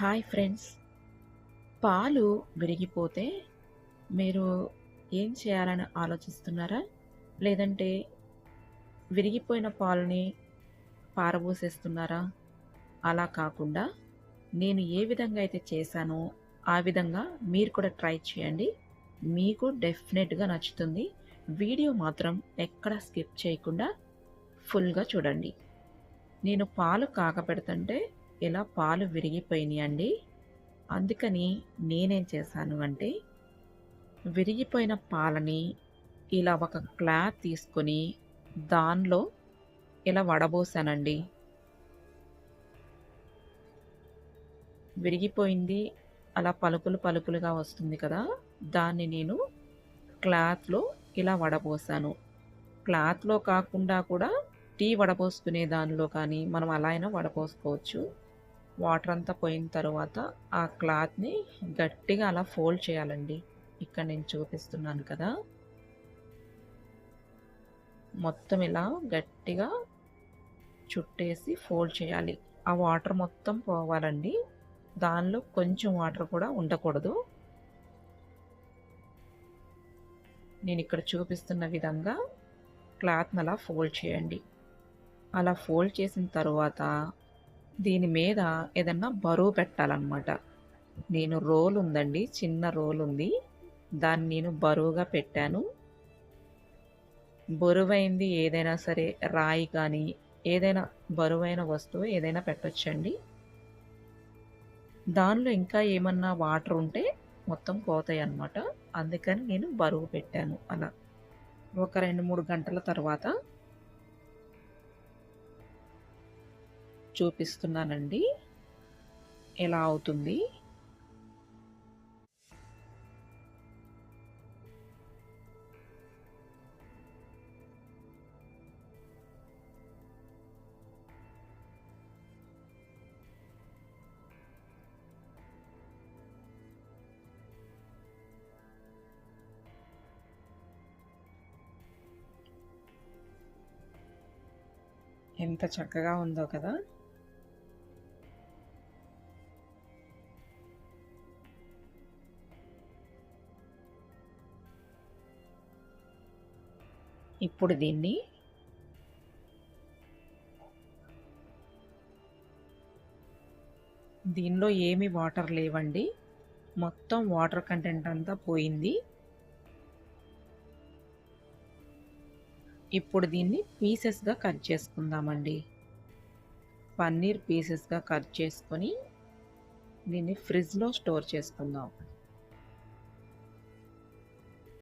Hi friends. పాలు విరిగిపోతే మీరు ఏం చేయాలని ఆలోచిస్తున్నారా? లేదంటే విరిగిపోయిన పాలని పారబోసేస్తున్నారా? అలా కాకుండా నేను ఏ విధంగా అయితే చేశానో ఆ విధంగా మీరు కూడా ట్రై చేయండి. మీకు డెఫినెట్గా నచ్చుతుంది. వీడియో మాత్రం ఎక్కడ స్కిప్ చేయకుండా ఫుల్గా చూడండి. నేను పాలు కాకపెడుతుంటే ఇలా పాలు విరిగిపోయినాయి అండి అందుకని నేనేం చేశాను అంటే విరిగిపోయిన పాలని ఇలా ఒక క్లాత్ తీసుకొని దానిలో ఇలా వడబోసానండి. విరిగిపోయింది అలా పలుకులు పలుకులుగా వస్తుంది కదా దాన్ని నేను క్లాత్లో ఇలా వడబోసాను. క్లాత్లో కాకుండా కూడా టీ వడపోసుకునే దానిలో కానీ మనం అలా అయినా వడపోసుకోవచ్చు వాటర్ అంతా పోయిన తర్వాత ఆ క్లాత్ని గట్టిగా అలా ఫోల్డ్ చేయాలండి. ఇక్కడ నేను చూపిస్తున్నాను కదా. మొత్తం ఇలా గట్టిగా చుట్టేసి ఫోల్డ్ చేయాలి. ఆ వాటర్ మొత్తం పోవాలండి. దానిలో కొంచెం వాటర్ కూడా ఉండకూడదు. నేను ఇక్కడ చూపిస్తున్న విధంగా క్లాత్ని అలా ఫోల్డ్ చేయండి. అలా ఫోల్డ్ చేసిన తర్వాత దీని మీద ఏదన్నా బరువు పెట్టాలన్నమాట. నేను రోల్ ఉందండి చిన్న రోల్ ఉంది. దాన్ని నేను బరువుగా పెట్టాను. బరువైంది ఏదైనా సరే రాయి కానీ ఏదైనా బరువైన వస్తువు ఏదైనా పెట్టొచ్చండి. దానిలో ఇంకా ఏమన్నా వాటర్ ఉంటే మొత్తం పోతాయి అన్నమాట. అందుకని నేను బరువు పెట్టాను అలా. ఒక రెండు మూడు గంటల తర్వాత చూపిస్తున్నానండి. ఎలా అవుతుంది? ఎంత చక్కగా ఉందో కదా? ఇప్పుడు దీన్ని దీనిలో ఏమి వాటర్ లేవండి. మొత్తం వాటర్ కంటెంట్ అంతా పోయింది. ఇప్పుడు దీన్ని పీసెస్గా కట్ చేసుకుందామండి. పన్నీర్ పీసెస్గా కట్ చేసుకొని దీన్ని ఫ్రిడ్జ్లో స్టోర్ చేసుకుందాం.